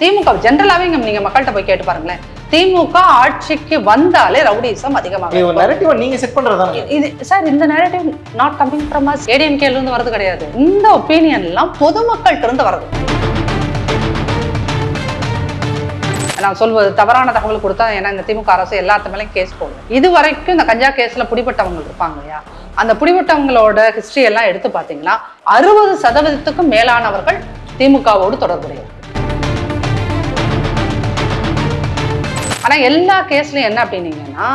திமுக ஜென்ரலாவே நீங்க மக்கள்கிட்ட போய் கேட்டு பாருங்களேன். திமுக ஆட்சிக்கு வந்தாலே ரவுடிசம் அதிகமாக நீங்க செட் பண்றதுதானே? இது சார் இந்த narrative not coming from us ஏடிஎம்கேல இருந்து வரது கிடையாது. இந்த ஒப்பீனியன் எல்லாம் பொதுமக்கள்கிட்ட இருந்து வருது நான் சொல்வது தவறான தகவல் கொடுத்தா ஏன்னா இந்த திமுக அரசு எல்லாத்து மேலேயும் கேஸ் போடும் இது வரைக்கும் இந்த கஞ்சா கேஸ்ல பிடிபட்டவங்க இருப்பாங்க இல்லையா? அந்த பிடிபட்டவங்களோட ஹிஸ்டரி எல்லாம் எடுத்து பார்த்தீங்கன்னா அறுபது சதவீதத்துக்கும் மேலானவர்கள் திமுகவோடு தொடர்புடையவர். ஆனா எல்லா கேஸ்லயும் என்ன அப்படின்னீங்கன்னா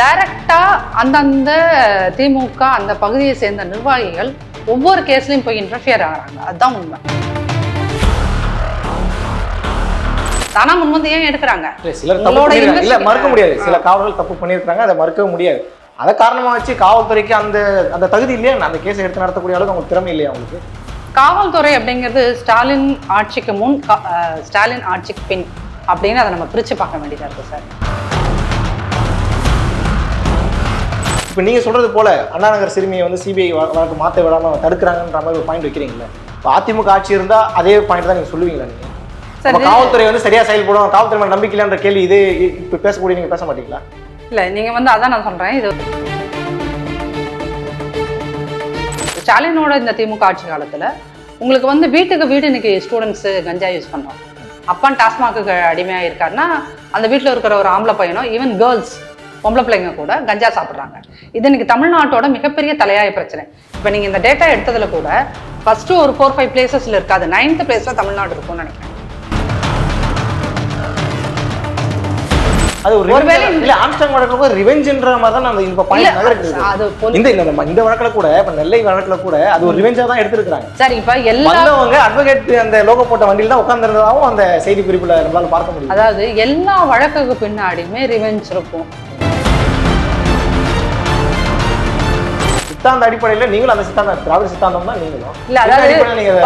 டைரக்டா அந்தந்த திமுக அந்த பகுதியை சேர்ந்த நிர்வாகிகள் ஒவ்வொரு கேஸ்லயும் போய் இன்டர்ஃபியர் ஆகிறாங்க. அதுதான் உண்மை. தானா முன் வந்து ஏன் எடுக்கிறாங்க? சிலர். இல்ல மறுக்க முடியாது. சில காவலர்கள் தப்பு பண்ணியிருக்காங்க அதை மறுக்கவே முடியாது. அதை காரணமா வச்சு காவல்துறைக்கு அந்த அந்த தகுதி இல்லையா? அந்த கேஸை எடுத்து நடத்தக்கூடிய அளவுக்கு அவங்களுக்கு திறமை இல்லையா அவங்களுக்கு? காவல்துறை அப்படிங்கிறது ஸ்டாலின் ஆட்சிக்கு முன் ஸ்டாலின் ஆட்சிக்கு பின் அப்படின்னு அதை நம்ம பிரிச்சு பார்க்க வேண்டியதா இருக்கு சார். இப்போ நீங்க சொல்றது போல அண்ணா நகர் சிறுமியை வந்து சிபிஐ வழக்கு மாற்ற விடாம தடுக்கிறாங்கன்ற மாதிரி ஒரு பாயிண்ட் வைக்கிறீங்களா இப்போ அதிமுக ஆட்சி இருந்தா அதே பாயிண்ட் தான் நீங்க சொல்லுவீங்களா நீங்க? சரி. அப்ப காவல்துறை வந்து சரியா செயல்படும் காவல்துறை மேல நம்பிக்கை இல்லைன்ற கேள்வி இது இப்போ பேசக்கூடிய நீங்க பேச மாட்டீங்களா? இல்ல நீங்க வந்து அதான் நான் சொல்றேன் இது ஸ்டாலினோட இந்த திமுக ஆட்சி காலத்துல உங்களுக்கு வந்து வீட்டுக்கு வீடு இன்னைக்கு ஸ்டூடெண்ட்ஸ் கஞ்சா யூஸ் பண்றோம். அப்பன் டாஸ்மாக்கு அடிமையாக இருக்காருன்னா அந்த வீட்டில் இருக்கிற ஒரு ஆம்பளை பையனோ ஈவன் கேர்ள்ஸ் பொம்பளை பிள்ளைங்க கூட கஞ்சா சாப்பிட்றாங்க. இது இன்னைக்கு தமிழ்நாட்டோட மிகப்பெரிய தலையாய பிரச்சனை. இப்போ நீங்கள் இந்த டேட்டா எடுத்ததில் கூட ஃபஸ்ட்டு ஒரு ஃபோர் ஃபைவ் பிளேசஸில் இருக்காது. நைன்த் பிளேஸில் தமிழ்நாடு இருக்கும்னு நினைக்கிறேன். அது ஒரு ஒருவேளை இல்ல ஆம்ஸ்டாங் வழக்குல ரிவெஞ்ச்ன்ற மாதிரி தான் இந்த இல்ல, பாயிண்ட் நகருக்கு இந்த இந்த வழக்குல கூட இப்ப நெல்லை வழக்குல கூட அது ஒரு ரிவெஞ்சா தான் எடுத்திருக்காங்க சரி இப்ப எல்லா வந்தவங்க அட்வொகேட் அந்த லோகோ போட்ட வண்டியில தான் உட்கார்ந்திருந்ததாவும் அந்த செய்தி குறிப்புல நம்மளால பார்க்க முடியும் அதாவது எல்லா வழக்குக்கு பின்னாடியுமே ரிவெஞ்ச் இருக்கும். சித்தாந்த அடிப்படையில நீங்களும் அந்த சித்தாந்த திராவிட சித்தாந்தம் தான் நீங்களும். இல்ல அதாவது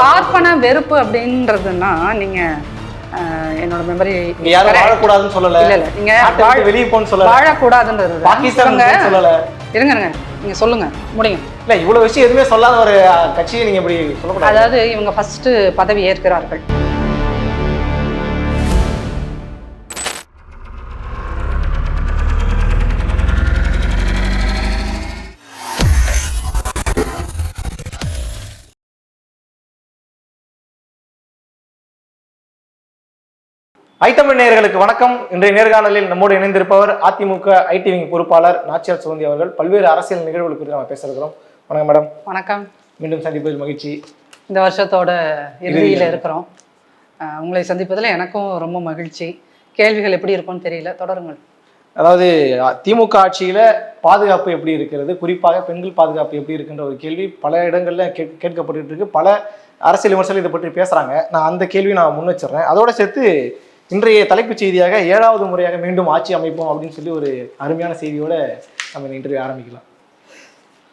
பார்ப்பன வெறுப்பு அப்படின்றதுன்னா நீங்க என்னோட மெமரி யாரும் வாழக்கூடாதுன்னு சொல்லல. இல்ல இல்ல நீங்க வெளியே போன்னு சொல்லல. வாழக்கூடாதுன்றது பாகிஸ்தான் சொல்லல. இருங்க இருங்க. நீங்க சொல்லுங்க. முடியும். இல்ல இவ்வளவு விஷயம் எதுவுமே சொல்லாத ஒரு கட்சியை நீங்க இப்படி சொல்லக்கூடாது. அதாவது இவங்க ஃபர்ஸ்ட் பதவி ஏற்கிறார்கள். ஐத்தமிழ் நேயர்களுக்கு வணக்கம். இன்றைய நேர்காணலில் நம்மோடு இணைந்திருப்பவர் அதிமுக ஐடி விங் பொறுப்பாளர் நாச்சியார் சுகந்தி அவர்கள். பல்வேறு அரசியல் நிகழ்வுகள் குறித்து நம்ம பேசுகிறோம் வணக்கம் மேடம். வணக்கம். மீண்டும் சந்திப்பதில் மகிழ்ச்சி. இந்த வருஷத்தோட இறுதியில. இருக்கிறோம். உங்களை சந்திப்பதுல எனக்கும் ரொம்ப மகிழ்ச்சி. கேள்விகள் எப்படி இருக்கும்னு தெரியல. தொடருங்கள். அதாவது திமுக ஆட்சியில பாதுகாப்பு எப்படி இருக்கிறது? குறிப்பாக பெண்கள் பாதுகாப்பு எப்படி இருக்குன்ற ஒரு கேள்வி பல இடங்கள்ல கேட் கேட்கப்பட்டு இருக்கு. பல அரசியல் விமர்சனம் இதை பற்றி பேசுறாங்க. நான் அந்த கேள்வி நான் முன் வச்சிடுறேன். அதோட சேர்த்து இன்றைய தலைப்புச் செய்தியாக ஏழாவது முறையாக மீண்டும் ஆட்சி அமைப்போம் அப்படின்னு சொல்லி ஒரு அருமையான செய்தியோட நம்ம இன்டர்வியூ ஆரம்பிக்கலாம்.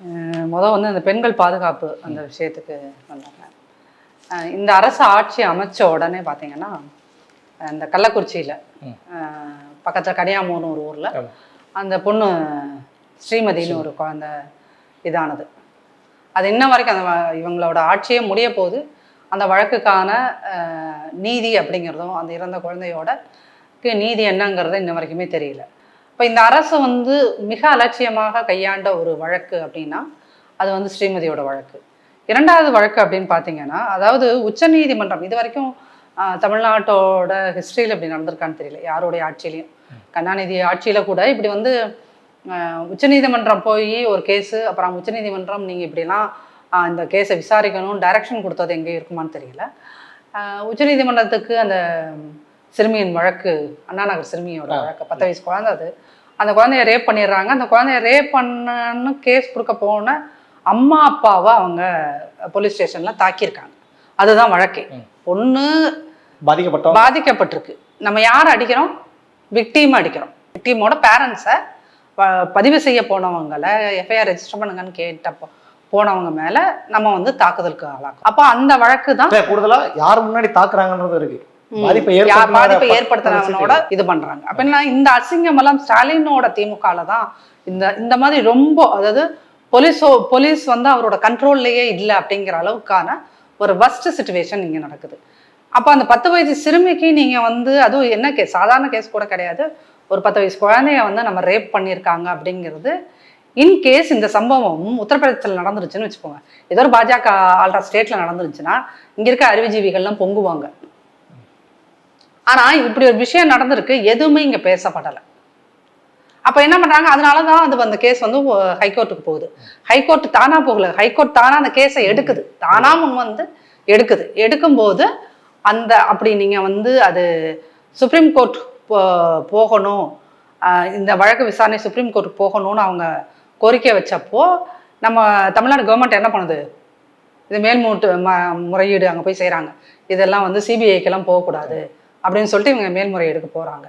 அஹ் முத வந்து அந்த பெண்கள் பாதுகாப்பு அந்த விஷயத்துக்கு வந்தாங்க. இந்த அரசு ஆட்சி அமைச்ச உடனே பார்த்தீங்கன்னா இந்த கள்ளக்குறிச்சியில் பக்கத்தில் கனியாமூர்னு ஒரு ஊரில். அந்த பொண்ணு ஸ்ரீமதின்னு ஒரு குழந்தை இதானது. அது இன்ன வரைக்கும் அந்த இவங்களோட ஆட்சியே முடிய போகுது. அந்த வழக்குக்கான நீதி அப்படிங்கிறதும் அந்த இறந்த குழந்தையோட நீதி என்னங்கிறது இன்ன வரைக்குமே தெரியல. இப்போ இந்த அரசு வந்து மிக அலட்சியமாக கையாண்ட ஒரு வழக்கு அப்படின்னா அது வந்து ஸ்ரீமதியோட வழக்கு. இரண்டாவது வழக்கு அப்படின்னு பார்த்தீங்கன்னா அதாவது உச்சநீதிமன்றம் இது வரைக்கும் தமிழ்நாட்டோட ஹிஸ்ட்ரியில் இப்படி நடந்திருக்கான்னு தெரியல. யாருடைய ஆட்சியிலையும். கருணாநிதி ஆட்சியில் கூட இப்படி வந்து உச்சநீதிமன்றம் போய் ஒரு கேஸு அப்புறம் உச்சநீதிமன்றம் நீங்கள் இப்படிலாம் இந்த கேஸை விசாரிக்கணும் டைரக்ஷன் கொடுத்தது எங்கே இருக்குமான்னு தெரியல. உச்சநீதிமன்றத்துக்கு அந்த சிறுமியின் வழக்கு அண்ணா நகர் சிறுமியோட வழக்கு பத்து வயசு குழந்தை அது. அந்த குழந்தைய ரேப் பண்ணிடுறாங்க. அந்த குழந்தைய ரேப் பண்ணன்னு கேஸ் கொடுக்க போன அம்மா அப்பாவை அவங்க போலீஸ் ஸ்டேஷன்ல தாக்கியிருக்காங்க. அதுதான் வழக்கே. பொண்ணு பாதிக்கப்பட்டோம். பாதிக்கப்பட்டிருக்கு. நம்ம யார் அடிக்கிறோம்? விக்டீம் அடிக்கிறோம். விக்டீமோட பேரண்ட்ஸை பதிவு செய்ய போனவங்களை எஃப்ஐஆர் ரெஜிஸ்டர் பண்ணுங்கன்னு கேட்டப்போ போனவங்க மேல நம்ம வந்து தாக்குதலுக்கு ஆளாக்கும் அப்போ அந்த வழக்கு தான் கூடுதலா யார் முன்னாடி தாக்குறாங்கன்றது இருக்கு. பாதிப்பை ஏற்படுத்தினவனோட இது பண்றாங்க. அப்படின்னா இந்த அசிங்கம் எல்லாம் ஸ்டாலினோட திமுகல தான் இந்த இந்த மாதிரி ரொம்ப அதாவது போலீஸோ போலீஸ் வந்து அவரோட கண்ட்ரோல்லையே இல்லை அப்படிங்கிற அளவுக்கான ஒரு வஸ்ட் சுச்சுவேஷன் இங்க நடக்குது. அப்போ அந்த பத்து வயசு சிறுமிக்கு நீங்கள் வந்து அதுவும் என்ன கேஸ் சாதாரண கேஸ் கூட கிடையாது. ஒரு பத்து வயசு குழந்தைய வந்து நம்ம ரேப் பண்ணியிருக்காங்க அப்படிங்கிறது இன்கேஸ் இந்த சம்பவம் உத்தரப்பிரதேசத்தில் நடந்துருச்சுன்னு வச்சுக்கோங்க. ஏதோ ஒரு பாஜக ஆல்ரா ஸ்டேட்டில் நடந்துருச்சுன்னா இங்கே இருக்க அறிவுஜீவிகள்லாம் பொங்குவாங்க. ஆனால் இப்படி ஒரு விஷயம் நடந்திருக்கு எதுவுமே இங்கே பேசப்படலை. அப்போ என்ன பண்ணுறாங்க அதனால தான் அது அந்த கேஸ் வந்து ஹைகோர்ட்டுக்கு போகுது. ஹைகோர்ட் தானா போகல. ஹைகோர்ட் தானா அந்த கேஸை எடுக்குது. தானா முன் வந்து எடுக்குது. எடுக்கும்போது அந்த அப்படி நீங்கள் வந்து அது சுப்ரீம் கோர்ட் போ- போகணும். இந்த வழக்கு விசாரணை சுப்ரீம் கோர்ட் போகணும்னு அவங்க கோரிக்கை வச்சப்போ நம்ம தமிழ்நாடு கவர்மெண்ட் என்ன பண்ணுது? இது மேல்மூட்டு ம முறையீடு அங்கே போய் செய்கிறாங்க இதெல்லாம் வந்து சிபிஐக்கெல்லாம் போகக்கூடாது அப்படின்னு சொல்லிட்டு இவங்க மேல்முறையீடுக்கு போகிறாங்க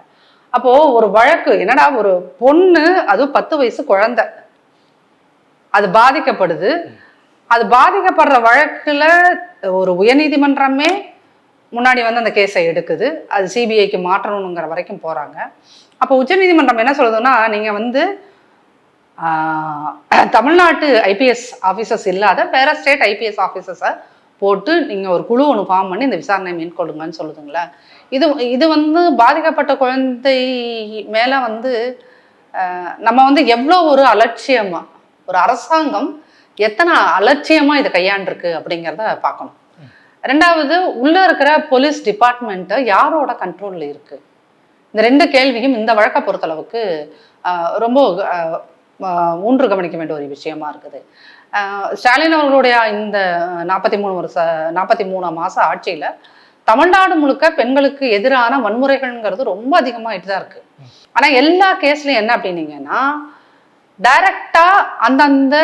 அப்போது ஒரு வழக்கு என்னடா ஒரு பொண்ணு அதுவும் பத்து வயசு குழந்த. அது பாதிக்கப்படுது. அது பாதிக்கப்படுற வழக்கில் ஒரு உயர்நீதிமன்றமே முன்னாடி வந்து அந்த கேஸை எடுக்குது. அது சிபிஐக்கு மாற்றணுங்கிற வரைக்கும் போகிறாங்க அப்போ உச்சநீதிமன்றம் என்ன சொல்லுதுன்னா நீங்கள் வந்து தமிழ்நாட்டு ஐபிஎஸ் ஆஃபீஸர்ஸ் இல்லாத வேற ஸ்டேட் ஐபிஎஸ் ஆஃபீஸர்ஸை போட்டு நீங்கள் ஒரு குழு ஒன்று ஃபார்ம் பண்ணி இந்த விசாரணை மேற்கொள்ளுங்கன்னு சொல்லுதுங்களேன் இது இது வந்து பாதிக்கப்பட்ட குழந்தை மேலே வந்து நம்ம வந்து எவ்வளோ ஒரு அலட்சியமாக ஒரு அரசாங்கம் எத்தனை அலட்சியமாக இதை கையாண்டிருக்கு அப்படிங்கிறத பார்க்கணும். ரெண்டாவது உள்ளே இருக்கிற போலீஸ் டிபார்ட்மெண்ட்டு யாரோட கண்ட்ரோலில் இருக்குது இந்த ரெண்டு கேள்வியும் இந்த வழக்கை பொறுத்தளவுக்கு ரொம்ப ஊன்று கவனிக்க வேண்டிய ஒரு விஷயமா இருக்குது. ஆஹ், ஸ்டாலின் அவர்களுடைய இந்த நாற்பத்தி மூணு வருஷ நாற்பத்தி மூணாம் மாத ஆட்சியில் தமிழ்நாடு முழுக்க பெண்களுக்கு எதிரான வன்முறைகள்ங்கிறது ரொம்ப அதிகமாகிட்டு தான் இருக்கு. ஆனால் எல்லா கேஸ்லையும் என்ன அப்படின்னீங்கன்னா டைரக்டா அந்தந்த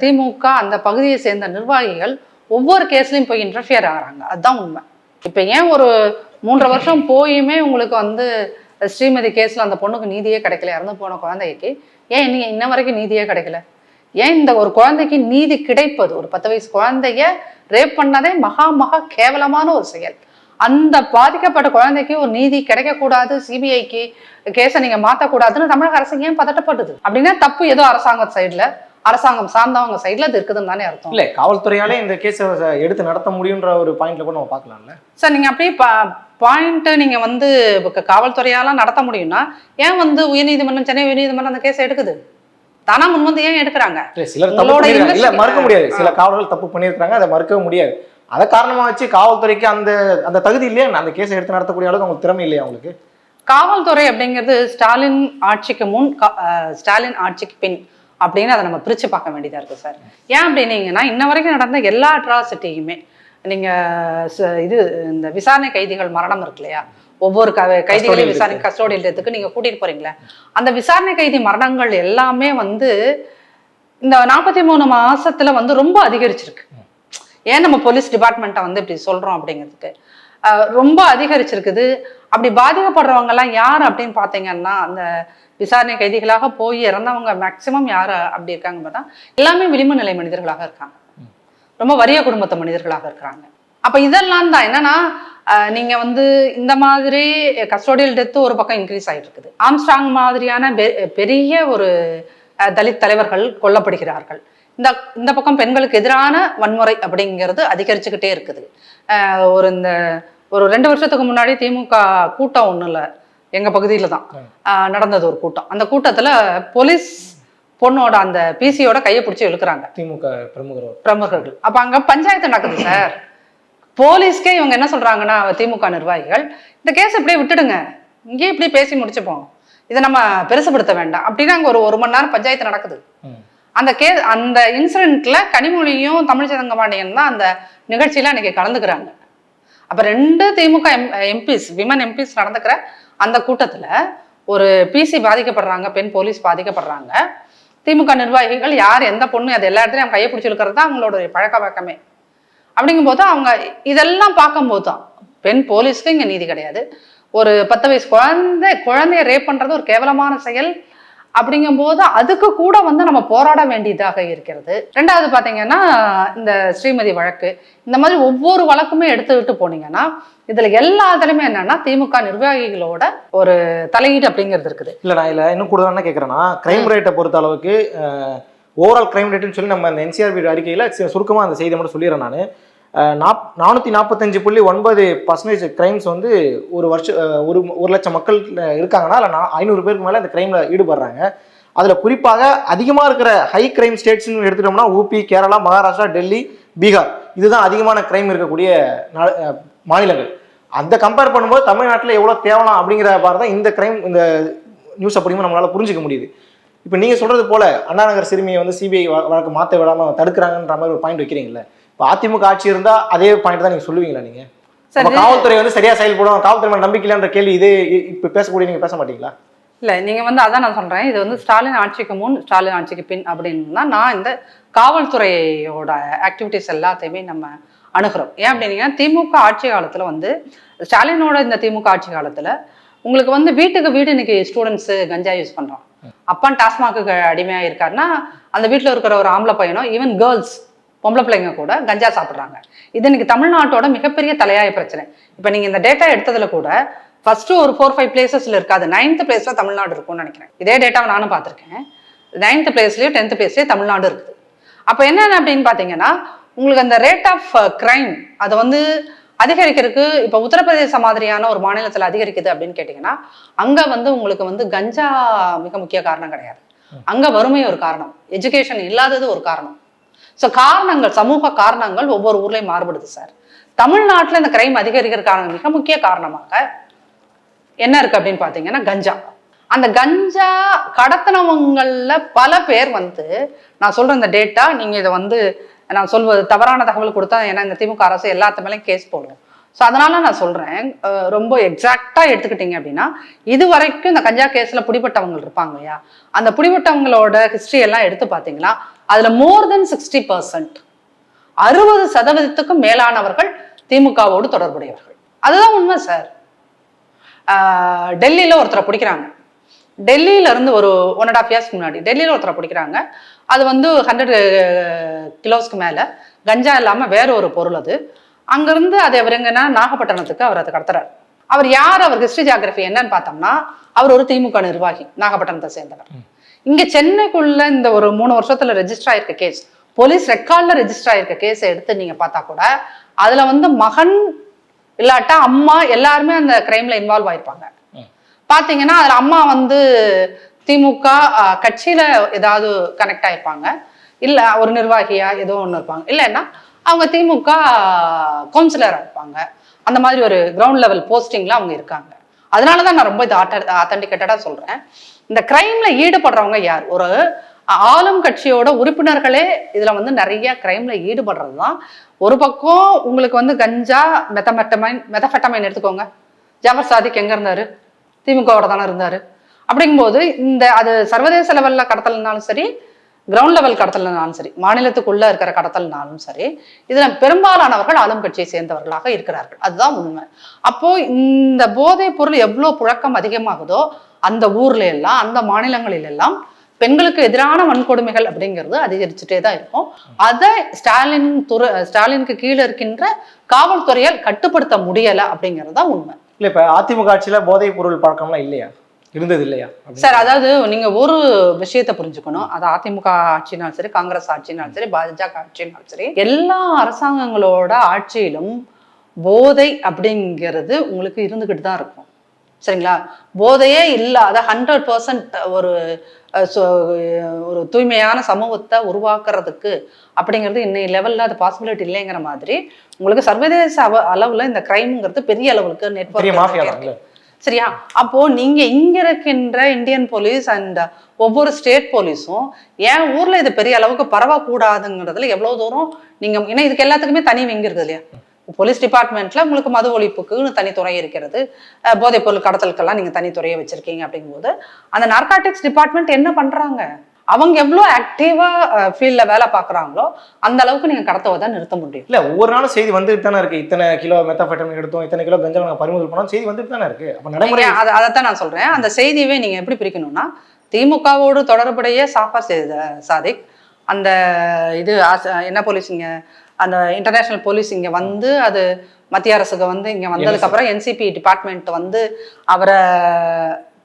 திமுக அந்த பகுதியை சேர்ந்த நிர்வாகிகள் ஒவ்வொரு கேஸ்லையும் போய் இன்டர்ஃபியர் ஆகுறாங்க. அதுதான் உண்மை. இப்போ ஏன் ஒரு மூன்றரை வருஷம் போயுமே உங்களுக்கு வந்து ஸ்ரீமதி கேஸ்ல அந்த பொண்ணுக்கு நீதியே கிடைக்கல இறந்து போன குழந்தைக்கு ஏன் இன்னி இன்ன வரைக்கும் நீதியே கிடைக்கல? ஏன் இந்த ஒரு குழந்தைக்கு நீதி கிடைப்பது? ஒரு பத்து வயசு குழந்தைய ரேப் பண்ணதே மகா மகா கேவலமான ஒரு செயல். அந்த பாதிக்கப்பட்ட குழந்தைக்கு ஒரு நீதி கிடைக்கக்கூடாது சிபிஐக்கு கேஸை நீங்க மாத்தக்கூடாதுன்னு தமிழக அரசு ஏன் பதட்டப்படுது அப்படின்னா தப்பு ஏதோ அரசாங்கம் சைடுல அரசாங்கம் சார்ந்தவங்க சைடுல அது இருக்குதுன்னு தானே அர்த்தம். இல்ல காவல்துறையாலே இந்த கேஸை எடுத்து நடத்த முடியுன்ற ஒரு பாயிண்ட்ல கூட நம்ம பார்க்கலாம்ல. சார் நீங்க அப்படியே பாயிண்ட் நீங்க வந்து இப்ப காவல்துறையால நடத்த முடியும்னா ஏன் வந்து உயர்நீதிமன்றம் சென்னை உயர்நீதிமன்றம் அந்த கேஸை எடுக்குது? தானா முன் வந்து ஏன் எடுக்கிறாங்க? சிலர் தப்பு இல்ல மறுக்க முடியாது. சில காவலர்கள் தப்பு பண்ணியிருக்காங்க அதை மறுக்கவே முடியாது. அதை காரணமா வச்சு காவல்துறைக்கு அந்த அந்த தகுதி இல்லையா அந்த கேஸை எடுத்து நடத்தக்கூடிய அளவுக்கு அவங்களுக்கு திறமை இல்லையா அவங்களுக்கு? காவல்துறை அப்படிங்கிறது ஸ்டாலின் ஆட்சிக்கு முன் ஸ்டாலின் ஆட்சிக்கு பின் அப்படின்னு அதை நம்ம பிரித்து பார்க்க வேண்டியதாக இருக்குது சார். ஏன் அப்படின்னீங்கன்னா இன்ன வரைக்கும் நடந்த எல்லா அட்ராசிட்டியுமே நீங்கள் இது இந்த விசாரணை கைதிகள் மரணம் இருக்கு இல்லையா ஒவ்வொரு க கைதிகளையும் விசாரணை கஸ்டோடியல் டெத்துக்கு நீங்கள் கூட்டிகிட்டு போறீங்களே. அந்த விசாரணை கைதி மரணங்கள் எல்லாமே வந்து இந்த நாற்பத்தி மூணு மாசத்துல வந்து ரொம்ப அதிகரிச்சிருக்கு. ஏன் நம்ம போலீஸ் டிபார்ட்மெண்ட்டை வந்து இப்படி சொல்றோம் அப்படிங்கிறதுக்கு? ரொம்ப அதிகரிச்சிருக்குது. அப்படி பாதிக்கப்படுறவங்க எல்லாம் யார் அப்படின்னு பார்த்தீங்கன்னா அந்த விசாரணை கைதிகளாக போய் இறந்தவங்க மேக்சிமம் யார் அப்படி இருக்காங்க பார்த்தா எல்லாமே விளிம்பு நிலை மனிதர்களாக இருக்காங்க. ரொம்ப வறிய குடும்பத்து மனிதர்களாக இருக்கிறாங்க. அப்ப இதெல்லாம் தான் என்னன்னா நீங்க வந்து இந்த மாதிரி கஸ்டோடியல் டெத்து ஒரு பக்கம் இன்க்ரீஸ் ஆயிட்டு இருக்குது ஆம்ஸ்டாங் மாதிரியான பெரிய ஒரு தலித் தலைவர்கள் கொல்லப்படுகிறார்கள். இந்த இந்த பக்கம் பெண்களுக்கு எதிரான வன்முறை அப்படிங்கிறது அதிகரிச்சுக்கிட்டே இருக்குது. ஒரு இந்த ஒரு ரெண்டு வருஷத்துக்கு முன்னாடி திமுக கூட்டம் ஒன்றும் இல்லை எங்க பகுதியில தான் நடந்தது ஒரு கூட்டம். அந்த கூட்டத்துல போலீஸ் பொண்ணோட அந்த பிசியோட கையை பிடிச்சி இழுக்கிறாங்க. திமுக பிரமுகர். அவர். பிரமுகர்கள். அப்ப அங்க பஞ்சாயத்து நடக்குது சார். போலீஸ்க்கே இவங்க என்ன சொல்றாங்கன்னா திமுக நிர்வாகிகள் இந்த கேஸ் இப்படியே விட்டுடுங்க. இங்கேயே இப்படியே பேசி முடிச்சுப்போம். இதை நம்ம பெருசுபடுத்த வேண்டாம். அப்படின்னா அங்க ஒரு ஒரு மணி நேரம் பஞ்சாயத்து நடக்குது. அந்த கே அந்த இன்சிடென்ட்ல கனிமொழியும் தமிழ்ச்சதங்கபாண்டியன் தான் அந்த நிகழ்ச்சியில அன்னைக்கு கலந்துக்கிறாங்க. அப்ப ரெண்டு திமுக எம் எம்பிஸ் விமன் எம்பிஸ் நடந்துக்கிற அந்த கூட்டத்துல ஒரு பிசி பாதிக்கப்படுறாங்க பெண் போலீஸ் பாதிக்கப்படுறாங்க. திமுக நிர்வாகிகள் யார் எந்த பொண்ணு அது எல்லா இடத்துலையும் அவங்க கையை பிடிச்சி இழுக்கிறது தான் அவங்களோட பழக்க வழக்கமே. அப்படிங்கும்போது அவங்க இதெல்லாம் பார்க்கும்போது தான் பெண் போலீஸ்க்கு இங்கே நீதி கிடையாது. ஒரு பத்து வயசு குழந்தை குழந்தைய ரேப் பண்ணுறது ஒரு கேவலமான செயல். அப்படிங்கும்போது அதுக்கு கூட வந்து நம்ம போராட வேண்டியதாக இருக்கிறது. ரெண்டாவது பார்த்தீங்கன்னா இந்த ஸ்ரீமதி வழக்கு இந்த மாதிரி ஒவ்வொரு வழக்குமே எடுத்துக்கிட்டு போனீங்கன்னா இதில் எல்லாத்துலேயுமே என்னன்னா திமுக நிர்வாகிகளோட ஒரு தலையீடு அப்படிங்கிறது இருக்குது. இல்ல நான் இதுல இன்னும் கூடுதலா என்ன கேட்கறேன்னா கிரைம் ரேட்டை பொறுத்த அளவுக்கு ஓவரால் கிரைம் ரேட்னு சொல்லி நம்ம அந்த என்சிஆர்பி அறிக்கையில சி- சுருக்கமா அந்த செய்தியை மட்டும் சொல்லிடுறேன் நான். நாப் நானூற்றி நாற்பத்தஞ்சு புள்ளி ஒன்பது பர்சன்டேஜ் கிரைம்ஸ் வந்து ஒரு வருஷம் ஒரு ஒரு லட்சம் மக்கள் இருக்காங்கன்னா இல்லை நான் ஐநூறு பேருக்கு மேலே இந்த கிரைமில் ஈடுபடுறாங்க. அதில் குறிப்பாக அதிகமாக இருக்கிற ஹை கிரைம் ஸ்டேட்ஸ்னு எடுத்துட்டோம்னா ஊபி கேரளா மகாராஷ்டிரா டெல்லி பீகார். இதுதான் அதிகமான கிரைம் இருக்கக்கூடிய மாநிலங்கள். அந்த கம்பேர் பண்ணும்போது தமிழ்நாட்டில் எவ்வளோ தேவலாம் அப்படிங்கிற மாதிரி தான் இந்த கிரைம் இந்த நியூஸ் அப்படியும் நம்மளால புரிஞ்சுக்க முடியுது. இப்போ நீங்கள் சொல்றது போல அண்ணா நகர் சிறுமியை வந்து சிபிஐ வழக்கு மாற்ற விடாமல் தடுக்கிறாங்கன்ற மாதிரி ஒரு பாயிண்ட் வைக்கிறீங்களே இப்போ அதிமுக ஆட்சி இருந்தால் அதே பாயிண்ட் தான் நீங்கள் சொல்லுவீங்களா நீங்கள் காவல்துறை வந்து சரியா செயல்படும் காவல்துறை மேல நம்பிக்கை இல்லைன்ற கேள்வி இதே இப்ப பேசக்கூடிய நீங்க பேச மாட்டீங்களா? இல்லை நீங்கள் வந்து அதான் நான் சொல்கிறேன் இது வந்து ஸ்டாலின் ஆட்சிக்கு முன் ஸ்டாலின் ஆட்சிக்கு பின் அப்படின்னா நான் இந்த காவல்துறையோட ஆக்டிவிட்டீஸ் எல்லாத்தையுமே நம்ம அணுகிறோம். ஏன் அப்படின்னீங்கன்னா திமுக ஆட்சி காலத்தில் வந்து ஸ்டாலினோட இந்த திமுக ஆட்சி காலத்தில் உங்களுக்கு வந்து வீட்டுக்கு வீடு இன்னைக்கு ஸ்டூடெண்ட்ஸு கஞ்சா யூஸ் பண்ணுறான் அப்பான் டாஸ்மாக்கு அடிமையாக இருக்காருன்னா அந்த வீட்டில் இருக்கிற ஒரு ஆம்பளை பையனோ ஈவன் கேர்ள்ஸ் பொம்பளை பிள்ளைங்க கூட கஞ்சா சாப்பிட்றாங்க. இது இன்னைக்கு தமிழ்நாட்டோட மிகப்பெரிய தலையாய பிரச்சனை. இப்போ நீங்கள் இந்த டேட்டா எடுத்ததில் கூட ஃபர்ஸ்ட் ஒரு ஃபோர் ஃபைவ் பிளேசஸ்ல இருக்காது. நைன்த் பிளேஸ்ல தமிழ்நாடு இருக்கும்னு நினைக்கிறேன். இதே டேட்டாவை நானும் பார்த்துருக்கேன். நைன்த் பிளேஸ்லயும் டென்த் பிளேஸ்லயும் தமிழ்நாடு இருக்குது. அப்போ என்னென்ன அப்படின்னு பார்த்தீங்கன்னா உங்களுக்கு அந்த ரேட் ஆஃப் கிரைம் அதை வந்து அதிகரிக்கிறதுக்கு இப்போ உத்தரப்பிரதேச மாதிரியான ஒரு மாநிலத்தில் அதிகரிக்குது அப்படின்னு கேட்டிங்கன்னா அங்கே வந்து உங்களுக்கு வந்து கஞ்சா மிக முக்கிய காரணம் கிடையாது. அங்கே வறுமை ஒரு காரணம். எஜுகேஷன் இல்லாதது ஒரு காரணம். ஸோ காரணங்கள் சமூக காரணங்கள் ஒவ்வொரு ஊர்லேயும் மாறுபடுது சார் தமிழ்நாட்டில் இந்த கிரைம் அதிகரிக்கிறதுக்கான மிக முக்கிய காரணமாக என்ன இருக்கு அப்படின்னு பார்த்தீங்கன்னா கஞ்சா. அந்த கஞ்சா கடத்தினவங்களில் பல பேர் வந்து நான் சொல்கிற இந்த டேட்டா நீங்கள் இதை வந்து நான் சொல்வது தவறான தகவல் கொடுத்தா ஏன்னா இந்த திமுக அரசு எல்லாத்து மேலேயும் கேஸ் போடும் ஸோ அதனால நான் சொல்கிறேன் ரொம்ப எக்ஸாக்டாக எடுத்துக்கிட்டீங்க அப்படின்னா இது வரைக்கும் இந்த கஞ்சா கேஸில் பிடிபட்டவங்க இருப்பாங்க இல்லையா? அந்த பிடிபட்டவங்களோட ஹிஸ்ட்ரி எல்லாம் எடுத்து பார்த்தீங்கன்னா அதில் மோர் தென் சிக்ஸ்டி பர்சன்ட் அறுபது சதவீதத்துக்கும் மேலானவர்கள் திமுகவோடு தொடர்புடையவர்கள். அதுதான் உண்மை சார் டெல்லியில் டெல்லியில ஒருத்தரை பிடிக்கிறாங்க. டெல்லியில இருந்து ஒரு ஒன் அண்ட் ஆஃப் இயர்ஸ்க்கு முன்னாடி டெல்லியில் ஒருத்தரை பிடிக்கிறாங்க. அது வந்து ஹண்ட்ரட் கிலோஸ்க்கு மேல. கஞ்சா இல்லாம வேற ஒரு பொருள் அது. அங்கிருந்து அது அவர் எங்கன்னா நாகப்பட்டினத்துக்கு அவர் அதை கடத்துறாரு. அவர் யார் அவர் ஹிஸ்டரி ஜியாகிரபி என்னன்னு பார்த்தோம்னா அவர் ஒரு திமுக நிர்வாகி நாகப்பட்டினத்தை சேர்ந்தவர். இங்க சென்னைக்குள்ள இந்த ஒரு மூணு வருஷத்துல ரெஜிஸ்டர் ஆயிருக்க கேஸ் போலீஸ் ரெக்கார்ட்ல ரெஜிஸ்டர் ஆயிருக்க கேஸை எடுத்து நீங்க பார்த்தா கூட அதுல வந்து மகன் இல்லாட்டா அம்மா எல்லாருமே அந்த கிரைம்ல இன்வால்வ் ஆயிருப்பாங்க. பாத்தீங்கன்னா அதுல அம்மா வந்து திமுக கட்சியில ஏதாவது கனெக்ட் ஆயிருப்பாங்க. இல்ல ஒரு நிர்வாகியா ஏதோ ஒண்ணு இருப்பாங்க. இல்லைன்னா அவங்க திமுக கவுன்சிலரா இருப்பாங்க. அந்த மாதிரி ஒரு கிரவுண்ட் லெவல் போஸ்டிங்ல அவங்க இருக்காங்க. அதனால தான் நான் ரொம்ப இது ஆத்தன்டிகேட்டடா சொல்றேன். இந்த கிரைம்ல ஈடுபடுறவங்க யார்? ஒரு ஆளும் கட்சியோட உறுப்பினர்களே இதுல வந்து நிறைய கிரைம்ல ஈடுபடுறது தான். ஒரு பக்கம் உங்களுக்கு வந்து கஞ்சா மெத்தமெட்டமைன் மெத்தஃபெட்டமைன் எடுத்துக்கோங்க. ஜாஃபர் சாதிக் எங்க இருந்தாரு? திமுகவோட தானே இருந்தாரு? அப்படிங்கும்போது இந்த அது சர்வதேச லெவல்ல கடத்தல்னாலும் சரி கிரவுண்ட் லெவல் கடத்தல்னாலும் சரி மாநிலத்துக்குள்ள இருக்கிற கடத்தல்னாலும் சரி இதுல பெரும்பாலானவர்கள் ஆளும் கட்சியை சேர்ந்தவர்களாக இருக்கிறார்கள். அதுதான் உண்மை. அப்போ இந்த போதைப் பொருள் எவ்வளோ புழக்கம் அதிகமாகுதோ அந்த ஊர்ல எல்லாம் அந்த மாநிலங்களில் எல்லாம் பெண்களுக்கு எதிரான வன்கொடுமைகள் அப்படிங்கிறது அதிகரிச்சுட்டே தான் இருக்கும். அதை ஸ்டாலின் துறை ஸ்டாலினுக்கு கீழே இருக்கின்ற காவல்துறையால் கட்டுப்படுத்த முடியலை அப்படிங்கிறது தான் உண்மை. இல்லை இப்போ அதிமுக ஆட்சியில் போதைப் பொருள் பழக்கம்லாம் இல்லையா? இருந்தது இல்லையா சார் அதாவது நீங்க ஒரு விஷயத்தை புரிஞ்சுக்கணும். அது அதிமுக ஆட்சினாலும் சரி காங்கிரஸ் ஆட்சினாலும் சரி பாஜக ஆட்சினாலும் சரி எல்லா அரசாங்கங்களோட ஆட்சியிலும் போதை அப்படிங்கிறது உங்களுக்கு இருந்துகிட்டு தான் இருக்கும். சரிங்களா? போதையே இல்லாத ஹண்ட்ரட் பர்சன்ட் ஒரு ஒரு தூய்மையான சமூகத்தை உருவாக்குறதுக்கு அப்படிங்கிறது இன்னைய லெவலில் அது பாசிபிலிட்டி இல்லைங்கிற மாதிரி உங்களுக்கு சர்வதேச அளவில் இந்த கிரைம்ங்கிறது பெரிய அளவுக்கு நெட்ஒர்க் சரியா? அப்போ நீங்க இங்க இருக்கின்ற இந்தியன் போலீஸ் அண்ட் ஒவ்வொரு ஸ்டேட் போலீஸும் ஏன் ஊர்ல இது பெரிய அளவுக்கு பரவக்கூடாதுங்கிறதுல எவ்வளவு தூரம் நீங்க ஏன்னா இதுக்கு எல்லாத்துக்குமே தனி விங்க இருக்குது இல்லையா? போலீஸ் டிபார்ட்மெண்ட்ல உங்களுக்கு மது ஒழிப்புக்குன்னு தனித்துறை இருக்கிறது. போதைப் பொருள் கடத்தலுக்கெல்லாம் நீங்க தனித்துறையை வச்சிருக்கீங்க அப்படிங்கும்போது அந்த நார்காட்டிக்ஸ் டிபார்ட்மெண்ட் என்ன பண்றாங்க? அவங்க எவ்வளோ ஆக்டிவா ஃபீல்ட்ல வேலை பார்க்குறாங்களோ அந்த அளவுக்கு நீங்க கடத்துவதை நிறுத்த முடியும். இல்ல ஒவ்வொரு நாளும் செய்தி வந்துட்டு தானே இருக்கு. இத்தனை கிலோ மெத்தாஃபெட்டமின் எடுத்தோம் இத்தனை கிலோ கஞ்சா நாங்க பறிமுதல் பண்ணோம் செய்தி வந்துட்டு தானே இருக்கு. அப்ப நடைமுறை அதை அதைத்தான் நான் சொல்றேன். அந்த செய்தியவே நீங்க எப்படி பிரிக்கணும்னா திமுகவோடு தொடர்புடைய சாஃபா செய்த சாதிக் அந்த இது என்ன போலீஸ் இங்க அந்த இன்டர்நேஷனல் போலீஸ் இங்க வந்து அது மத்திய அரசுக்கு வந்து இங்க வந்ததுக்கு அப்புறம் என்சிபி டிபார்ட்மெண்ட் வந்து அவரை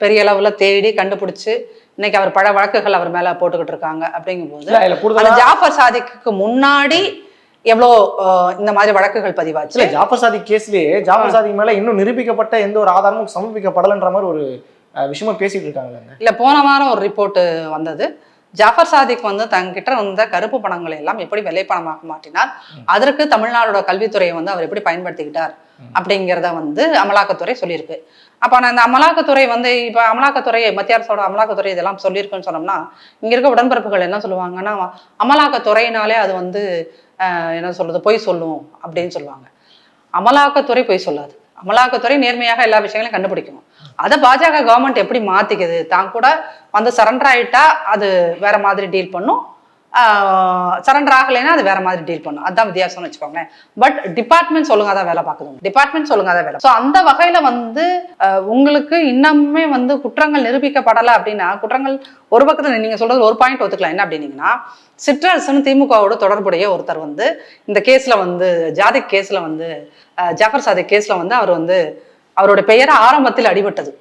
பெரிய அளவுல தேடி கண்டுபிடிச்சு இன்னைக்கு அவர் பல வழக்குகள் அவர் மேல போட்டுக்கிட்டு இருக்காங்க அந்த கூடுதலா ஜாஃபர் சாதிக்கு முன்னாடி எவ்வளோ இந்த மாதிரி வழக்குகள் பதிவாச்சு? இல்ல ஜாஃபர் சாதிக் கேஸ்லயே ஜாஃபர் சாதிக் மேல இன்னும் நிரூபிக்கப்பட்ட எந்த ஒரு ஆதாரமும் சமர்ப்பிக்கப்படலைன்ற மாதிரி ஒரு விஷயமா பேசிட்டு இருக்காங்கல்ல இல்ல போன வாரம் ஒரு ரிப்போர்ட் வந்தது. ஜாஃபர் சாதிக் வந்து தங்கிட்ட இருந்த கருப்பு பணங்களை எல்லாம் எப்படி வெள்ளைப்பணமாக மாற்றினார்? அதற்கு தமிழ்நாடோட கல்வித்துறையை வந்து அவர் எப்படி பயன்படுத்திக்கிட்டார்? அப்படிங்கிறத வந்து அமலாக்கத்துறை சொல்லியிருக்கு. அப்போ நான் இந்த அமலாக்கத்துறை வந்து இப்போ அமலாக்கத்துறை மத்திய அரசோட அமலாக்கத்துறை இதெல்லாம் சொல்லியிருக்குன்னு சொன்னோம்னா இங்க இருக்க உடன்பிறப்புகள் என்ன சொல்லுவாங்கன்னா அமலாக்கத்துறையினாலே அது வந்து என்ன சொல்றது பொய் சொல்லும் அப்படின்னு சொல்லுவாங்க. அமலாக்கத்துறை பொய் சொல்லாது. அமலாக்கத்துறை நேர்மையாக எல்லா விஷயங்களையும் கண்டுபிடிக்கும் அதை பாஜக கவர்மெண்ட் எப்படி மாத்திக்குது? தான் கூட வந்து சரண்டர் ஆயிட்டா அது வேற மாதிரி டீல் பண்ணும். சரண்டர் ஆகலைன்னா அது வேற மாதிரி டீல் பண்ணும். அதான் வித்தியாசம்னு வச்சுக்கோங்களேன். பட் டிபார்ட்மெண்ட் சொல்லுங்க வேலை பார்க்குது. டிபார்ட்மெண்ட் சொல்லுங்க வேலை. ஸோ அந்த வகையில வந்து உங்களுக்கு இன்னமுமே வந்து குற்றங்கள் நிரூபிக்கப்படலை அப்படின்னா குற்றங்கள் ஒரு பக்கத்துல நீங்க சொல்றது ஒரு பாயிண்ட் ஒத்துக்கலாம் என்ன அப்படின்னீங்கன்னா சிட்ரஸ்னு திமுகவோட தொடர்புடைய ஒருத்தர் வந்து இந்த கேஸ்ல வந்து ஜாதிக் கேஸ்ல வந்து ஜாஃபர் சாதிக் கேஸ்ல வந்து அவர் வந்து அவரோட பெயர் ஆரம்பத்தில் அடிபட்டது.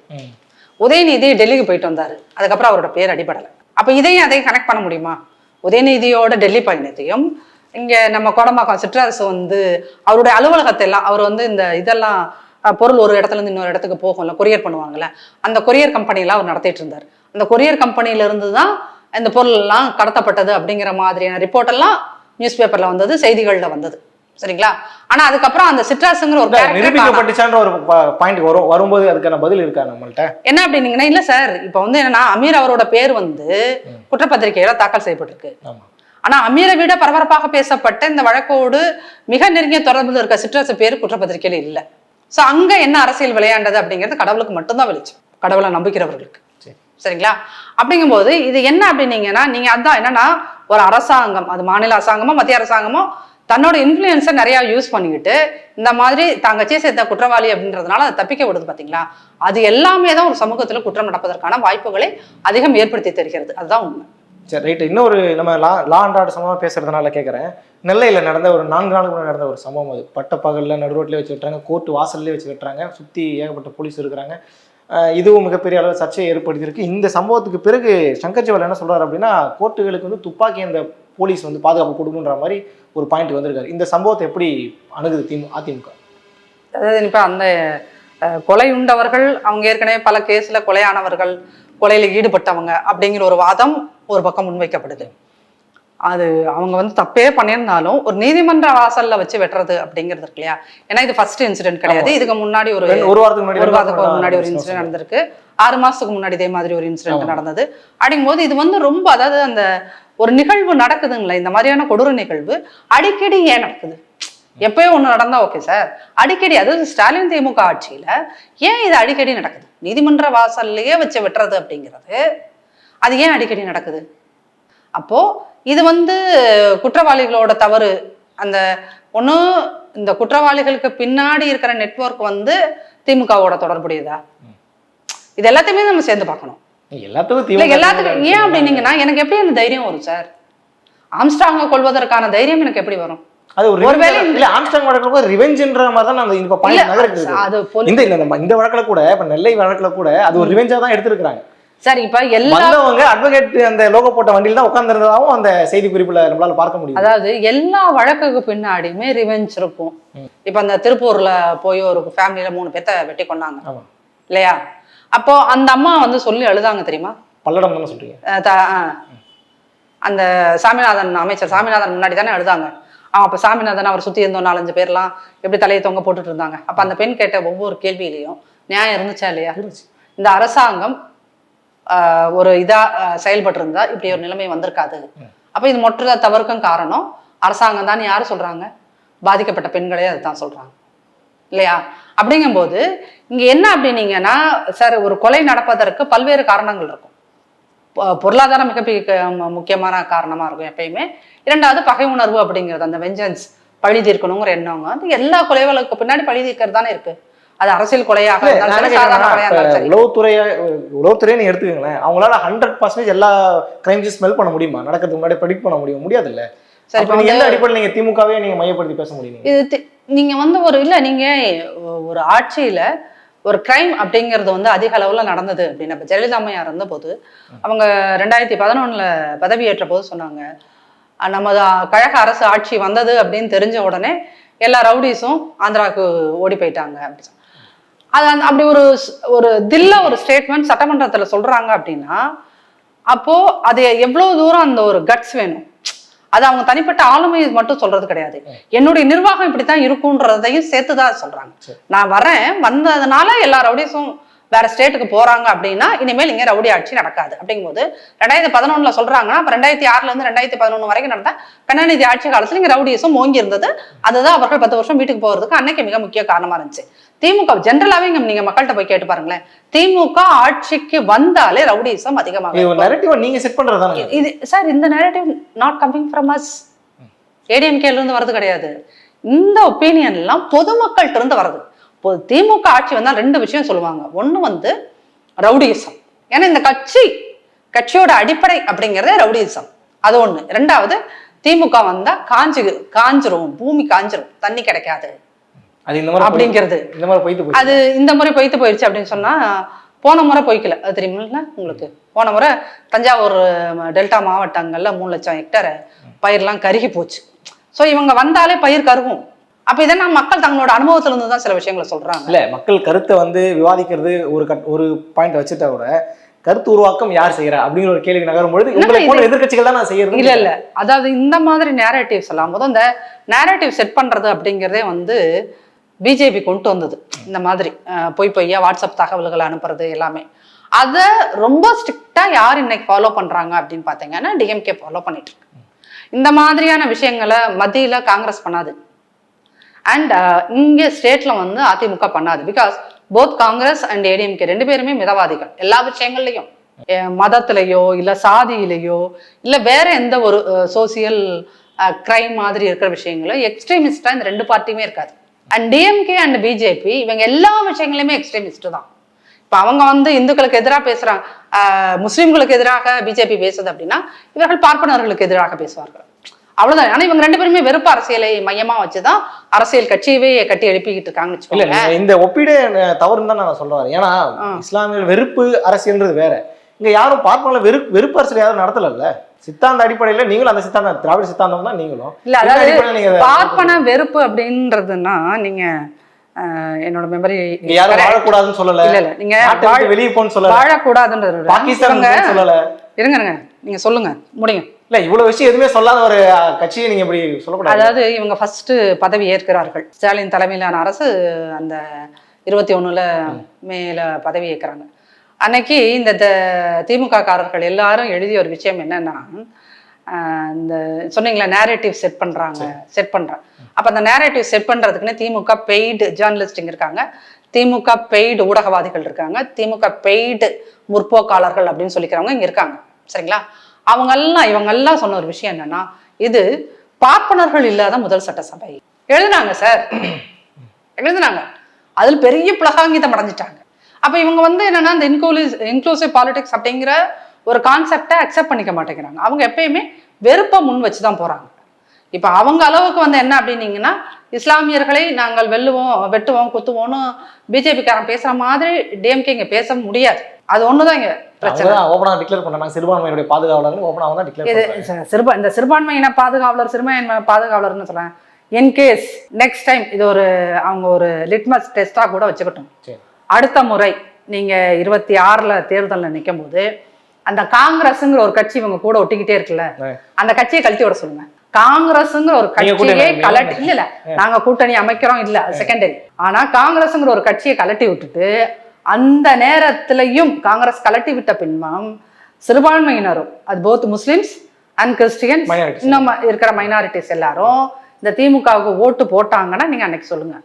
உதயநிதி டெல்லிக்கு போயிட்டு வந்தாரு. அதுக்கப்புறம் அவரோட பேர் அடிபடலை. அப்ப இதையும் அதையும் கனெக்ட் பண்ண முடியுமா? உதயநிதியோட டெல்லி பயணத்தையும் இங்கே நம்ம கோடம்பாக்கம் சிற்றரசு வந்து அவருடைய அலுவலகத்தை எல்லாம் அவர் வந்து இந்த இதெல்லாம் பொருள் ஒரு இடத்துல இருந்து இன்னொரு இடத்துக்கு போகும்ல கொரியர் பண்ணுவாங்கல்ல அந்த கொரியர் கம்பெனியெல்லாம் அவர் நடத்திட்டு இருந்தார். அந்த கொரியர் கம்பெனியில இருந்து தான் இந்த பொருள் எல்லாம் கடத்தப்பட்டது அப்படிங்கிற மாதிரியான ரிப்போர்ட் எல்லாம் நியூஸ் பேப்பர்ல வந்தது செய்திகளில் வந்தது. சரிங்களா? ஆனா அதுக்கப்புறம் அந்த சிட்ராஸுங்கிற ஒரு நிரூபிக்கப்பட்டுச்சான்ற ஒரு பாயிண்ட் வரும் வரும்போது அதுக்கான பதில் இருக்கா நம்மள்ட்ட? என்ன அப்படின்னீங்கன்னா இல்ல சார் இப்போ வந்து என்னன்னா அமீர் அவரோட பேர் வந்து குற்றப்பத்திரிகையில தாக்கல் செய்யப்பட்டிருக்கு. ஆனா அமீரை விட பரபரப்பாக பேசப்பட்ட இந்த வழக்கோடு மிக நெருங்கிய தொடர்பில் இருக்க சிற்றரசு பேர் குற்றப்பத்திரிகையில இல்ல. சோ அங்க என்ன அரசியல் விளையாண்டது அப்படிங்கிறது கடவுளுக்கு மட்டும்தான் வெளிச்சம். கடவுளை நம்பிக்கிறவர்களுக்கு. சரி. சரிங்களா? அப்படிங்கும்போது இது என்ன அப்படின்னீங்கன்னா நீங்க அதான் என்னன்னா ஒரு அரசாங்கம் அது மாநில அரசாங்கமோ மத்திய அரசாங்கமோ தன்னோட இன்ஃப்ளூயன்ஸை நிறையா யூஸ் பண்ணிக்கிட்டு இந்த மாதிரி தங்கச்சியை சேர்த்த குற்றவாளி அப்படின்றதுனால அதை தப்பிக்க விடுது பார்த்தீங்களா அது எல்லாமே தான் ஒரு சமூகத்தில் குற்றம் நடப்பதற்கான வாய்ப்புகளை அதிகம் ஏற்படுத்தி தருகிறது. அதுதான் உண்மை. சரி ரைட் இன்னொரு நம்ம லா லா அண்ட் ஆர்டர் சம்பவம் பேசுறதுனால கேட்குறேன் நெல்லையில் நடந்த ஒரு நான்கு நாளுக்கு முன்னாடி நடந்த ஒரு சம்பவம் அது. பட்ட பகலில் நடு ரோட்லேயே வச்சு விட்டுறாங்க கோர்ட் வாசல்லே வச்சு விட்டுறாங்க சுற்றி ஏகப்பட்ட போலீஸ் இருக்கிறாங்க. இதுவும் மிகப்பெரிய அளவு சர்ச்சையை ஏற்படுத்தியிருக்கு. இந்த சம்பவத்துக்கு பிறகு சங்கர் ஜிவால் என்ன சொல்கிறார் அப்படின்னா கோர்ட்டுகளுக்கு வந்து துப்பாக்கி அந்த போலீஸ் வந்து பாதுகாப்பு கொடுக்கணுன்ற மாதிரி ஒரு பாயிண்ட் வந்திருக்காரு. இந்த சம்பவத்தை எப்படி அணுகுது திமு அதிமுக? அதாவது இப்போ அந்த கொலை உண்டவர்கள் அவங்க ஏற்கனவே பல கேஸ்ல கொலையானவர்கள் கொலையில ஈடுபட்டவங்க அப்படிங்கிற ஒரு வாதம் ஒரு பக்கம் முன்வைக்கப்படுது. அது அவங்க வந்து தப்பே பண்ணியிருந்தாலும் ஒரு நீதிமன்ற வாசல்ல வச்சு வெட்டுறது அப்படிங்கிறது இருக்கு இல்லையா? ஏன்னா இது ஃபர்ஸ்ட் இன்சிடென்ட் கிடையாது. இதுக்கு முன்னாடி ஒரு ஒரு வாரத்துக்கு முன்னாடி ஒரு வாரத்துக்கு முன்னாடி ஒரு இன்சிடென்ட் நடந்திருக்கு. ஆறு மாசத்துக்கு முன்னாடி இதே மாதிரி ஒரு இன்சிடென்ட் நடந்தது. அப்படிங்கும்போது இது வந்து ரொம்ப அதாவது அந்த ஒரு நிகழ்வு நடக்குதுங்களே இந்த மாதிரியான கொடூர நிகழ்வு அடிக்கடி ஏன் நடக்குது? எப்பயோ ஒண்ணு நடந்தா ஓகே சார் அடிக்கடி அதாவது ஸ்டாலின் திமுக ஆட்சியில ஏன் இது அடிக்கடி நடக்குது? நீதிமன்ற வாசல்லையே வச்சு வெட்டுறது அப்படிங்கிறது அது ஏன் அடிக்கடி நடக்குது? அப்போ இது வந்து குற்றவாளிகளோட தவறு. அந்த ஒண்ணு இந்த குற்றவாளிகளுக்கு பின்னாடி இருக்கிற நெட்வொர்க் வந்து திமுகவோட தொடர்புடையதா? இது எல்லாத்தையுமே நம்ம சேர்ந்து பார்க்கணும். எல்லாத்துக்கும் இல்ல எல்லாத்துக்கும் ஏன் அப்படின்னீங்கன்னா எனக்கு எப்படி அந்த தைரியம் வரும் சார் ஆம்ஸ்டாங்க கொள்வதற்கான தைரியம் எனக்கு எப்படி வரும்? அது ஒரு ஒருவேளை இல்ல ஆம்ஸ்டாங் வழக்குல ரிவெஞ்சுன்ற மாதிரி தான் அந்த இப்ப நகருக்கு அது இந்த இந்த இந்த- வழக்குல கூட இப்ப நெல்லை வழக்குல கூட அது ஒரு ரிவெஞ்சா தான் எடுத்திருக்காங்க சார் இப்ப எல்லா வந்தவங்க அட்வொகேட் அந்த லோகோ போட்ட வண்டியில தான் உட்கார்ந்திருந்ததாவும் அந்த செய்தி குறிப்புல நம்மளால பார்க்க முடியும் அதாவது எல்லா வழக்குக்கு பின்னாடியுமே ரிவெஞ்ச் இருக்கும். இப்ப அந்த திருப்பூர்ல போய் ஒரு ஃபேமிலியில மூணு பேத்த வெட்டி கொண்டாங்க. இல்லையா? அப்போ அந்த அம்மா வந்து சொல்லி அழுதாங்க தெரியுமா? பல்லடம் சொல்றீங்க. அந்த சாமிநாதன் அமைச்சர் சாமிநாதன் முன்னாடி தானே அழுதாங்க. அவன் அப்ப சாமிநாதன் அவர் சுத்தி இருந்தோம் நாலஞ்சு பேர்லாம் எப்படி தலையை தொங்க போட்டுட்டு இருந்தாங்க. அப்ப அந்த பெண் கேட்ட ஒவ்வொரு கேள்வியிலையும் நியாயம் இருந்துச்சா இல்லையா? இந்த அரசாங்கம் ஆஹ், ஒரு இதா செயல்பட்டு இருந்தா இப்படி ஒரு நிலைமை வந்திருக்காது. அப்ப இது மொற்ற தவறுக்கும் காரணம் அரசாங்கம் தான். யாரு சொல்றாங்க? பாதிக்கப்பட்ட பெண்களே அதுதான் சொல்றாங்க. இல்லையா? அப்படிங்கும்போது இங்க என்ன அப்படின்னீங்கன்னா சார் ஒரு கொலை நடப்பதற்கு பல்வேறு காரணங்கள் இருக்கும். பொருளாதாரம் மிகப்பெரிய க- மு- முக்கியமான காரணமா இருக்கும் எப்பயுமே. இரண்டாவது பகை உணர்வு அப்படிங்கிறது அந்த வெஞ்சன்ஸ் பழி தீர்க்கணுங்கிற எண்ணவங்க வந்து எல்லா கொலைகளுக்கு பின்னாடி பழி தீர்க்கிறது தானே இருக்கு. அது அரசியல் கொலையாக இப்ப உளவுத்துறைய உளவுத்துறையை நீங்க எடுத்துக்கங்களேன் அவங்களால ஹண்ட்ரட் பர்சன்டேஜ் எல்லா கிரைம்ஸையும் ஸ்மெல் பண்ண முடியுமா? நடக்கிறதுக்கு முன்னாடி ப்ரெடிக்ட் பண்ண முடியும்? முடியாது இல்ல சரி நீங்க எந்த அடிப்படையில் நீங்க திமுகவே நீங்க மையப்படுத்தி பேச முடியும் இது நீங்க வந்து ஒரு இல்ல நீங்க ஒரு ஆட்சியில ஒரு கிரைம் அப்படிங்கிறது வந்து அதிக அளவில் நடந்தது அப்படின்னு. இப்போ ஜெயலலிதா அம்மையார் இருந்தபோது அவங்க ரெண்டாயிரத்தி பதினொன்றில் பதவியேற்ற போது சொன்னாங்க நமது கழக அரசு ஆட்சி வந்தது அப்படின்னு தெரிஞ்ச உடனே எல்லா ரவுடிஸும் ஆந்திராவுக்கு ஓடி போயிட்டாங்க. அப்படி அது அந்த- அப்படி ஒரு ஒரு தில்ல ஒரு ஸ்டேட்மெண்ட் சட்டமன்றத்தில் சொல்கிறாங்க அப்படின்னா அப்போது அது எவ்வளோ தூரம் அந்த ஒரு கட்ஸ் வேணும்? அது அவங்க தனிப்பட்ட ஆளுமை மட்டும் சொல்றது கிடையாது. என்னுடைய நிர்வாகம் இப்படித்தான் இருக்குன்றதையும் சேர்த்துதான் சொல்றாங்க. நான் வரேன் வந்ததுனால எல்லா ரவுடிஸும் வேற ஸ்டேட்டுக்கு போறாங்க அப்படின்னா இனிமேல் இங்க ரவுடி ஆட்சி நடக்காது. அப்படிங்கும்போது ரெண்டாயிரத்தி பதினொன்னுல சொல்றாங்கன்னா அப்ப ரெண்டாயிரத்தி ஆறுல இருந்து ரெண்டாயிரத்தி பதினொன்று வரைக்கும் நடந்த கருணாநிதி ஆட்சி காலத்துல இங்க ரவுடிஸும் ஓங்கி இருந்தது அதுதான் அவர்கள் பத்து வருஷம் வீட்டுக்கு போறதுக்கு அன்னைக்கு மிக முக்கிய காரணமா இருந்துச்சு. திமுக ஜென்ரலாவே இங்க நீங்க மக்கள்கிட்ட போய் கேட்டு பாருங்களேன். திமுக ஆட்சிக்கு வந்தாலே ரவுடிசம் அதிகமாக நீங்க செட் இது சார் இந்த narrative not coming from us ஏடிஎம்கேல இருந்து வரது கிடையாது. இந்த ஒப்பீனியன் எல்லாம் பொதுமக்கள்கிட்ட இருந்து வருது திமுக ஆட்சி வந்தால் ரெண்டு விஷயம் சொல்லுவாங்க. ஒண்ணு வந்து ரவுடிசம். ஏன்னா இந்த கட்சி கட்சியோட அடிப்படை அப்படிங்கிறதே ரவுடிசம். அது ஒண்ணு. ரெண்டாவது திமுக வந்தா காஞ்சு காஞ்சிரும். பூமி காஞ்சிரும். தண்ணி கிடைக்காது. அது இந்த மாதிரி அப்படிங்கிறது. இந்த மாதிரி போயிட்டு போய் அது இந்த முறை பொய்த்து போயிடுச்சு அப்படின்னு சொன்னா போன முறை பொய்க்கல. அது தெரியுமில்ல உங்களுக்கு? போன முறை தஞ்சாவூர் டெல்டா மாவட்டங்கள்ல மூணு லட்சம் ஹெக்டர் பயிர்லாம் கருகி போச்சு. ஸோ இவங்க வந்தாலே பயிர் கருகும். அப்ப இதெல்லாம் மக்கள் தங்களோட அனுபவத்துல இருந்து தான் சில விஷயங்களை சொல்றாங்க? இல்ல மக்கள் கருத்தை வந்து விவாதிக்கிறது ஒரு கட் ஒரு பாயிண்ட் வச்சுட்டா கூட கருத்து உருவாக்கம் யார் செய்யறா அப்படிங்கிற ஒரு கேள்வி நகரும் பொழுது உங்களை இது- போன்ற எதிர்க்கட்சிகள் தான் நான் செய்யறது. இல்ல இல்ல. அதாவது இந்த மாதிரி நேரட்டிவ்ஸ் எல்லாம் போது இந்த நேரட்டிவ் செட் பண்றது அப்படிங்கிறதே வந்து பிஜேபி கொண்டு வந்தது. இந்த மாதிரி பொய் பொய்யா வாட்ஸ்அப் தகவல்களை அனுப்புறது எல்லாமே. அதை ரொம்ப ஸ்ட்ரிக்டா யார் இன்னைக்கு ஃபாலோ பண்றாங்க அப்படின்னு பார்த்தீங்கன்னா டிஎம்கே ஃபாலோ பண்ணிட்டு இருக்கு இந்த மாதிரியான விஷயங்களை மத்தியில காங்கிரஸ் பண்ணாது. அண்ட் இங்க ஸ்டேட்ல வந்து அதிமுக பண்ணாது. Because both Congress and ADMK ரெண்டு பேருமே மிதவாதிகள். எல்லா விஷயங்கள்லையும். மதத்திலேயோ இல்லை சாதியிலேயோ இல்லை வேற எந்த ஒரு சோசியல் கிரைம் மாதிரி இருக்கிற விஷயங்களோ எக்ஸ்ட்ரீமிஸ்டா இந்த ரெண்டு பார்ட்டியுமே இருக்காது. அண்ட் டிஎம்கே அண்ட் பிஜேபி இவங்க எல்லா விஷயங்களையுமே எக்ஸ்ட்ரீமிஸ்ட் தான். இப்போ அவங்க வந்து இந்துக்களுக்கு எதிராக பேசுறாங்க ஆஹ் முஸ்லிம்களுக்கு எதிராக பிஜேபி பேசுது அப்படின்னா இவர்கள் பார்ப்பனர்களுக்கு எதிராக பேசுவார்கள். அவ்வளவுதான். ஆனா இவங்க ரெண்டு பேருமே வெறுப்பு அரசியலை மையமா வச்சுதான் அரசியல் கட்சியவே கட்டி எழுப்பிக்கிட்டு இருக்காங்கன்னு இந்த ஒப்பீடு தவறுன்னு தான் நான் சொல்ல வரேன். ஏன்னா இஸ்லாமியர் வெறுப்பு அரசியல்ன்றது வேற. இங்க யாரும் பார்ப்பன வெறுப்பு வெறுப்பு அரசியல் யாரும் நடத்தல சித்தாந்த அடிப்படையில நீங்களும் அந்த சித்தாந்தம் திராவிட சித்தாந்தம் தான் நீங்களும். இல்ல அதாவது பார்ப்பன வெறுப்பு அப்படின்றதுன்னா நீங்க என்னோட மெமரி யாரும் வாழக்கூடாதுன்னு சொல்லல. இல்ல இல்ல நீங்க வெளியே போன்னு சொல்லல. வாழக்கூடாதுன்றது பாகிஸ்தான் சொல்லல. இருங்க இருங்க. நீங்க சொல்லுங்க. முடியும். இல்ல இவ்வளவு விஷயம் எதுவுமே சொல்லாத ஒரு கட்சியை நீங்க இப்படி சொல்லக்கூடாது. அதாவது இவங்க ஃபர்ஸ்ட் பதவி ஏற்கிறார்கள். ஸ்டாலின் தலைமையிலான அரசு அந்த இருபத்தி ஒண்ணுல மேல பதவி ஏற்கிறாங்க. அன்னைக்கு இந்த திமுக காரர்கள் எல்லாரும் எழுதிய ஒரு விஷயம் என்னன்னா இந்த சொன்னீங்களா நேரேட்டிவ் செட் பண்றாங்க செட் பண்றாங்க அப்ப அந்த நேரேட்டிவ் செட் பண்றதுக்குன்னு திமுக பெய்டு ஜேர்னலிஸ்டிங் இருக்காங்க. திமுக பெய்டு ஊடகவாதிகள் இருக்காங்க. திமுக பெய்டு முற்போக்காளர்கள் அப்படின்னு சொல்லிக்கிறவங்க இங்க இருக்காங்க. சரிங்களா? அவங்கெல்லாம் இவங்கெல்லாம் சொன்ன ஒரு விஷயம் என்னன்னா இது பார்ப்பனர்கள் இல்லாத முதல் சட்டசபை. எழுதுனாங்க சார். எழுதுனாங்க. அதில் பெரிய பிளகாங்கிதம் அடைஞ்சிட்டாங்க. அப்ப இவங்க வந்து என்னன்னா இந்த இன்க்ளூசிவ் இன்க்ளூசிவ் பாலிடிக்ஸ் அப்படிங்கிற ஒரு கான்செப்டை அக்செப்ட் பண்ணிக்க மாட்டேங்கிறாங்க. அவங்க எப்பயுமே வெறுப்பை முன் வச்சு தான் போறாங்க. இப்ப அவங்க அளவுக்கு வந்து என்ன அப்படின்னீங்கன்னா இஸ்லாமியர்களை நாங்கள் வெல்லுவோம் வெட்டுவோம் குத்துவோம்னு பிஜேபிக்காரன் பேசுற மாதிரி டிஎம்கே இங்க பேச முடியாது. அது ஒண்ணுதான் இங்க பிரச்சனை. அவங்க ஓப்பனா டிக்ளேர் பண்ணாங்க சிறுபான்மையுடைய பாதுகாவலர் ஓப்பனா தான் டிக்ளேர் இது சிறுபா இந்த சிறுபான்மையின பாதுகாவலர் சிறுபான்மை பாதுகாவலர்னு சொல்றேன். இன்கேஸ் நெக்ஸ்ட் டைம் இது ஒரு அவங்க ஒரு லிட்மஸ் டெஸ்டா கூட வச்சுக்கட்டும். அடுத்த முறை நீங்க இருபத்தி ஆறுல தேர்தல்ல நிற்கும் போது அந்த காங்கிரஸ்ங்கிற ஒரு கட்சி இவங்க கூட ஒட்டிக்கிட்டே இருக்குல்ல. அந்த கட்சியை கழட்டி விட சொல்லுங்க காங்கிரஸ்ங்கிற ஒரு கட்சியே. கலட்டி இல்ல இல்ல நாங்க கூட்டணி அமைக்கிறோம் இல்ல செகண்டரி ஆனா காங்கிரஸ்ங்கிற ஒரு கட்சியை கலட்டி விட்டுட்டு அந்த நேரத்திலையும் காங்கிரஸ் கலட்டி விட்ட பின்பம் சிறுபான்மையினரும் அது போத் முஸ்லிம்ஸ் அண்ட் Minorities. இன்னும் இருக்கிற மைனாரிட்டிஸ் எல்லாரும் இந்த திமுகவுக்கு ஓட்டு போட்டாங்கன்னா நீங்க அன்னைக்கு சொல்லுங்க